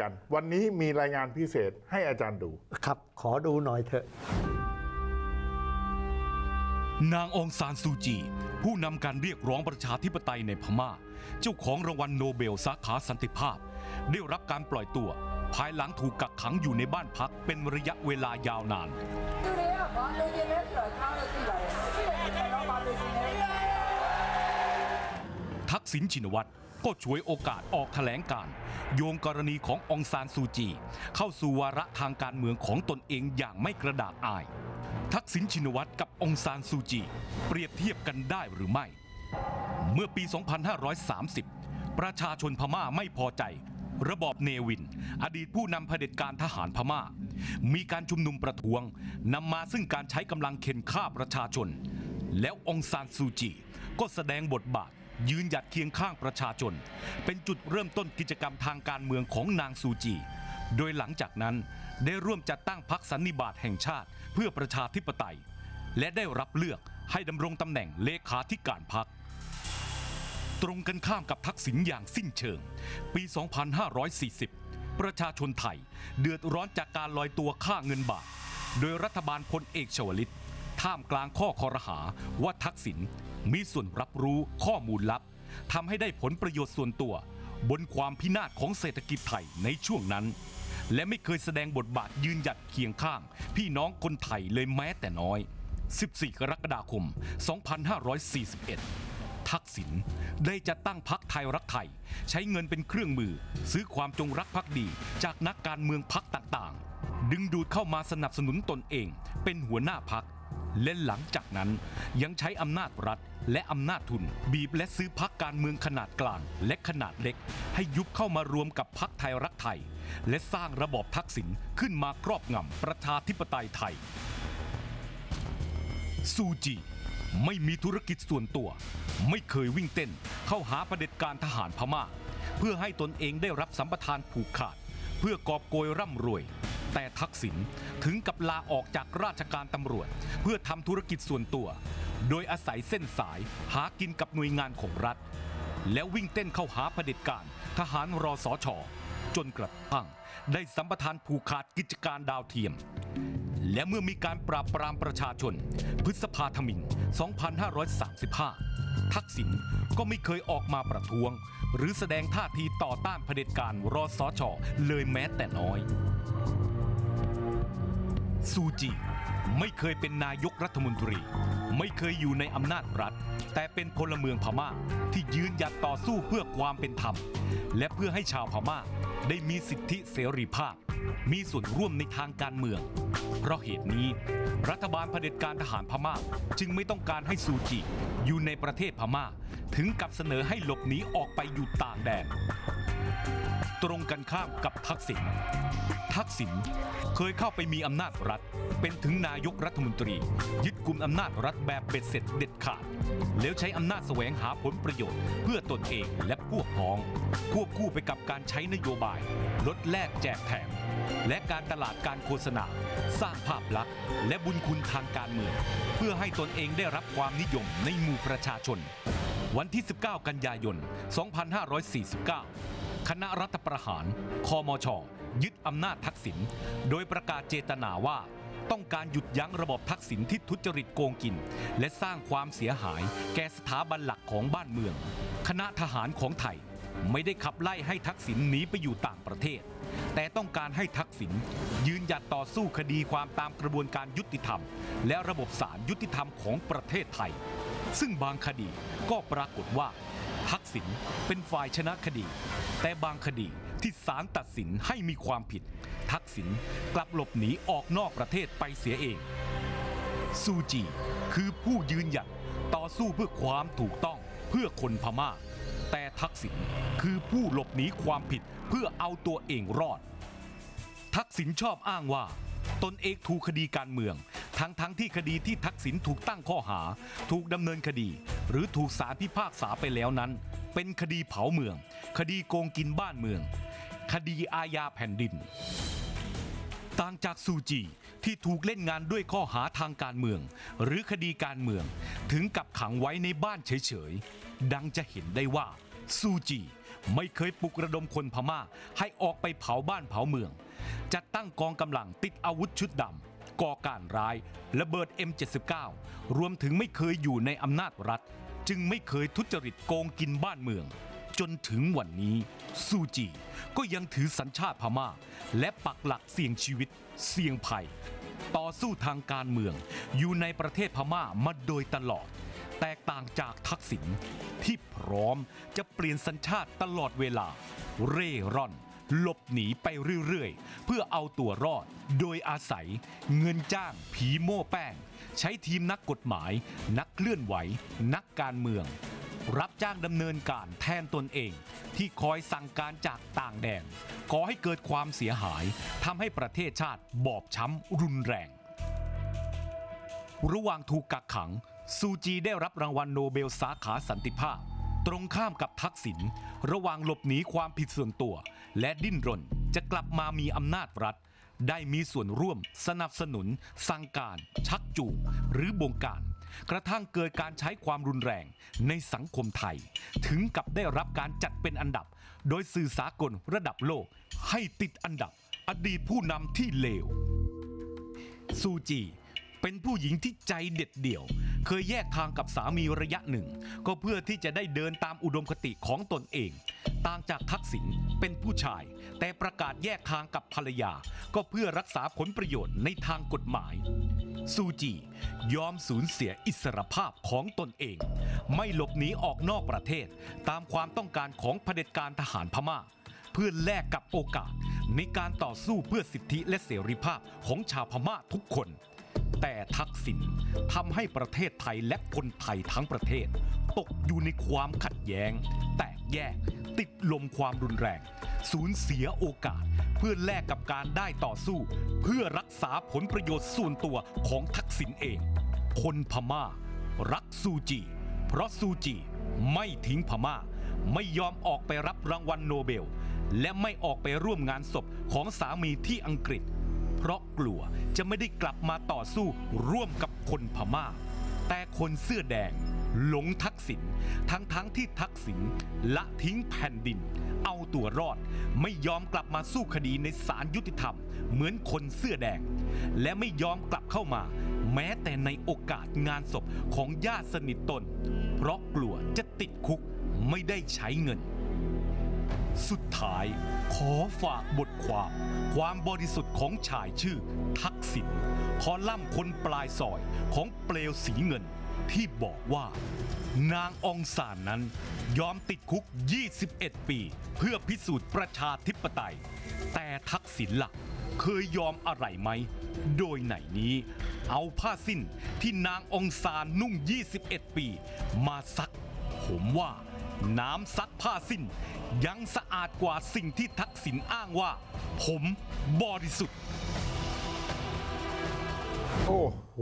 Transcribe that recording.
กัน วันนี้มีรายงานพิเศษให้อาจารย์ดูครับ ขอดูหน่อยเถอะ นางองซานซูจี ผู้นำการเรียกร้องประชาธิปไตยในพม่า เจ้าของรางวัลโนเบลสาขาสันติภาพ ได้รับการปล่อยตัว ภายหลังถูกกักขังอยู่ในบ้านพักเป็นระยะเวลายาวนานทักษิณชินวัตร ก็ฉวยโอกาสออกแถลงการ โยงกรณีขององซานซูจี เข้าสู่วาระทางการเมืองของตนเองอย่างไม่กระดากอาย ทักษิณชินวัตรกับองซานซูจี เปรียบเทียบกันได้หรือไม่ เมื่อปี 2530 ประชาชนพม่าไม่พอใจ ระบอบเนวิน อดีตผู้นำเผด็จการทหารพม่า มีการชุมนุมประท้วงนำมาซึ่งการใช้กำลังเข็นฆ่าประชาชน แล้วองซานซูจีก็แสดงบทบาท ยืนหยัดเคียงข้างประชาชน เป็นจุดเริ่มต้นกิจกรรมทางการเมืองของนางซูจี โดยหลังจากนั้นได้ร่วมจัดตั้งพรรคสันนิบาตแห่งชาติ เพื่อประชาธิปไตย และได้รับเลือกให้ดำรงตำแหน่งเลขาธิการพรรคตรงกันข้ามกับทักษิณอย่างสิ้นเชิง ปี 2540 ประชาชนไทยเดือดร้อนจากการลอยตัวค่าเงินบาท โดยรัฐบาลพลเอกชวลิต ท่ามกลางข้อคอรหาว่าทักษิณ มีส่วนรับรู้ข้อมูลลับทำให้ได้ผลประโยชน์ส่วนตัว บนความพินาศของเศรษฐกิจไทยในช่วงนั้น และไม่เคยแสดงบทบาทยืนหยัดเคียงข้าง พี่น้องคนไทยเลยแม้แต่น้อย 14 กรกฎาคม 2541ทักษิณได้จัดตั้งพักไทยรักไทย ใช้เงินเป็นเครื่องมือ ซื้อความจงรักภักดีจากนักการเมืองพักต่างๆ ดึงดูดเข้ามาสนับสนุนตนเอง เป็นหัวหน้าพักและหลังจากนั้นยังใช้อำนาจรัฐ และอำนาจทุน บีบและซื้อพักการเมืองขนาดกลาง และขนาดเล็ก ให้ยุบเข้ามารวมกับพักไทยรักไทย และสร้างระบอบทักษิณขึ้นมาครอบงำประชาธิปไตยไทย ซูจี ไม่มีธุรกิจส่วนตัว ไม่เคยวิ่งเต้น เข้าหาประเด็จการทหารพม่า เพื่อให้ตนเองได้รับสัมปทานผูกขาด เพื่อกอบโกยร่ำรวย แต่ทักษิณถึงกับลาออกจากราชการตำรวจ เพื่อทำธุรกิจส่วนตัว โดยอาศัยเส้นสายหากินกับหน่วยงานของรัฐ แล้ววิ่งเต้นเข้าหาเผด็จการ ทหารรอสอชอจนกระทั่งได้สัมปทานผูกขาดกิจการดาวเทียม และเมื่อมีการปราบปรามประชาชน พฤษภาธมิน 2535 ทักษิณก็ไม่เคยออกมาประท้วง หรือแสดงท่าทีต่อต้านเผด็จการรอสอชอเลยแม้แต่น้อย ซูจีไม่เคยเป็นนายกรัฐมนตรี ไม่เคยอยู่ในอำนาจรัฐ แต่เป็นพลเมืองพม่าที่ยืนหยัดต่อสู้เพื่อความเป็นธรรม และเพื่อให้ชาวพม่าได้มีสิทธิเสรีภาพ มีส่วนร่วมในทางการเมือง เพราะเหตุนี้ รัฐบาลเผด็จการทหารพม่าจึงไม่ต้องการให้ซูจีอยู่ในประเทศพม่า ถึงกับเสนอให้หลบหนีออกไปอยู่ต่างแดน ตรงกันข้ามกับทักษิณทักษิณเคยเข้าไปมีอำนาจรัฐ เป็นถึงนายกรัฐมนตรี ยึดกลุ่มอำนาจรัฐแบบเบ็ดเสร็จเด็ดขาด แล้วใช้อำนาจแสวงหาผลประโยชน์ เพื่อตนเองและพวกพ้อง ควบคู่ไปกับการใช้นโยบาย ลดแลกแจกแถมและการตลาดการโฆษณา สร้างภาพลักษณ์ และบุญคุณทางการเมือง เพื่อให้ตนเองได้รับความนิยมในหมู่ประชาชน วันที่ 19 กันยายน 2549 คณะรัฐประหาร คอมช ยึดอำนาจทักษิณ โดยประกาศเจตนาว่าต้องการหยุดยั้งระบบทักษิณที่ทุจริตโกงกิน และสร้างความเสียหายแก่สถาบันหลักของบ้านเมือง คณะทหารของไทยไม่ได้ขับไล่ให้ทักษิณหนีไปอยู่ต่างประเทศ แต่ต้องการให้ทักษิณยืนหยัดต่อสู้คดีความตามกระบวนการยุติธรรม และระบบศาลยุติธรรมของประเทศไทย ซึ่งบางคดีก็ปรากฏว่า ทักษิณเป็นฝ่ายชนะคดี แต่บางคดีที่ศาลตัดสินให้มีความผิด ทักษิณกลับหลบหนีออกนอกประเทศไปเสียเอง ซูจีคือผู้ยืนหยัดต่อสู้เพื่อความถูกต้องเพื่อคนพม่า แต่ทักษิณคือผู้หลบหนีความผิดเพื่อเอาตัวเองรอด ทักษิณชอบอ้างว่า ตนเองถูกคดีการเมือง ทั้งทั้งๆที่คดีที่ทักษิณถูกตั้งข้อหา ถูกดำเนินคดี หรือถูกศาลพิพากษาไปแล้วนั้น เป็นคดีเผาเมือง คดีโกงกินบ้านเมือง คดีอาญาแผ่นดิน ต่างจากซูจีที่ถูกเล่นงานด้วยข้อหาทางการเมือง หรือคดีการเมืองถึงกับขังไว้ในบ้านเฉยๆ ดังจะเห็นได้ว่าซูจีไม่เคยปลุกระดมคนพม่าให้ออกไปเผาบ้านเผาเมือง จัดตั้งกองกำลังติดอาวุธชุดดำก่อการร้าย ระเบิด M79 รวมถึงไม่เคยอยู่ในอำนาจรัฐ จึงไม่เคยทุจริตโกงกินบ้านเมือง จนถึงวันนี้ซูจีก็ยังถือสัญชาติพม่า และปักหลักเสี่ยงชีวิต เสี่ยงภัย ต่อสู้ทางการเมือง อยู่ในประเทศพม่ามาโดยตลอด แตกต่างจากทักษิณที่พร้อมจะเปลี่ยนสัญชาติตลอดเวลา เร่ร่อนหลบหนีไปเรื่อย ๆ เพื่อเอาตัวรอด โดยอาศัย เงินจ้างผีโม่แป้ง ใช้ทีมนักกฎหมาย นักเคลื่อนไหว นักการเมือง รับจ้างดำเนินการแทนตนเอง ที่คอยสั่งการจากต่างแดนก่อให้เกิดความเสียหายทำให้ประเทศชาติบอบช้ำรุนแรง ระหว่างถูกกักขัง ซูจีได้รับรางวัลโนเบลสาขาสันติภาพ ตรงข้ามกับทักษิณระหว่างหลบหนีความผิดส่วนตัว และดิ้นรนจะกลับมามีอำนาจรัฐ ได้มีส่วนร่วมสนับสนุน สั่งการ ชักจูงหรือบงการ กระทั่งเกิดการใช้ความรุนแรงในสังคมไทย ถึงกับได้รับการจัดเป็นอันดับ โดยสื่อสากลระดับโลก ให้ติดอันดับ อดีตผู้นำที่เลว ซูจี เป็นผู้หญิงที่ใจเด็ดเดี่ยว เคยแยกทางกับสามีระยะหนึ่ง ก็เพื่อที่จะได้เดินตามอุดมคติของตนเอง ต่างจากทักษิณเป็นผู้ชาย แต่ประกาศแยกทางกับภรรยา ก็เพื่อรักษาผลประโยชน์ในทางกฎหมาย ซูจียอมสูญเสียอิสรภาพของตนเอง ไม่หลบหนีออกนอกประเทศ ตามความต้องการของเผด็จการทหารพม่า เพื่อแลกกับโอกาส ในการต่อสู้เพื่อสิทธิและเสรีภาพของชาวพม่าทุกคน แต่ทักษิณทำให้ประเทศไทยและคนไทยทั้งประเทศ ตกอยู่ในความขัดแย้ง แตกแยก ติดลมความรุนแรง สูญเสียโอกาส เพื่อแลกกับการได้ต่อสู้ เพื่อรักษาผลประโยชน์ส่วนตัวของทักษิณเอง คนพม่า รักซูจี เพราะซูจีไม่ทิ้งพม่า ไม่ยอมออกไปรับรางวัลโนเบล และไม่ออกไปร่วมงานศพของสามีที่อังกฤษ เพราะกลัวจะไม่ได้กลับมาต่อสู้ร่วมกับคนพม่า แต่คนเสื้อแดงหลงทักษิณทั้งทั้งที่ทักษิณละทิ้งแผ่นดิน เอาตัวรอดไม่ยอมกลับมาสู้คดีในศาลยุติธรรม เหมือนคนเสื้อแดง และไม่ยอมกลับเข้ามา แม้แต่ในโอกาสงานศพของญาติสนิทตน เพราะกลัวจะติดคุกไม่ได้ใช้เงิน สุดท้ายขอฝากบทความ ความบริสุทธิ์ของชายชื่อ ทักษิณคอลัมน์คนปลายซอยของเปลวสีเงิน ที่บอกว่า นางองซานนั้น ยอมติดคุก 21 ปี เพื่อพิสูจน์ประชาธิปไตย แต่ทักษิณล่ะเคยยอมอะไรไหม โดยไหนนี้ เอาผ้าสิ้นที่นางองซานนุ่ง 21 ปี มาซัก ผมว่าน้ำซักผ้าสิ้น ยังสะอาดกว่าสิ่งที่ทักษิณอ้างว่า ผมบริสุทธิ์ โอ้โห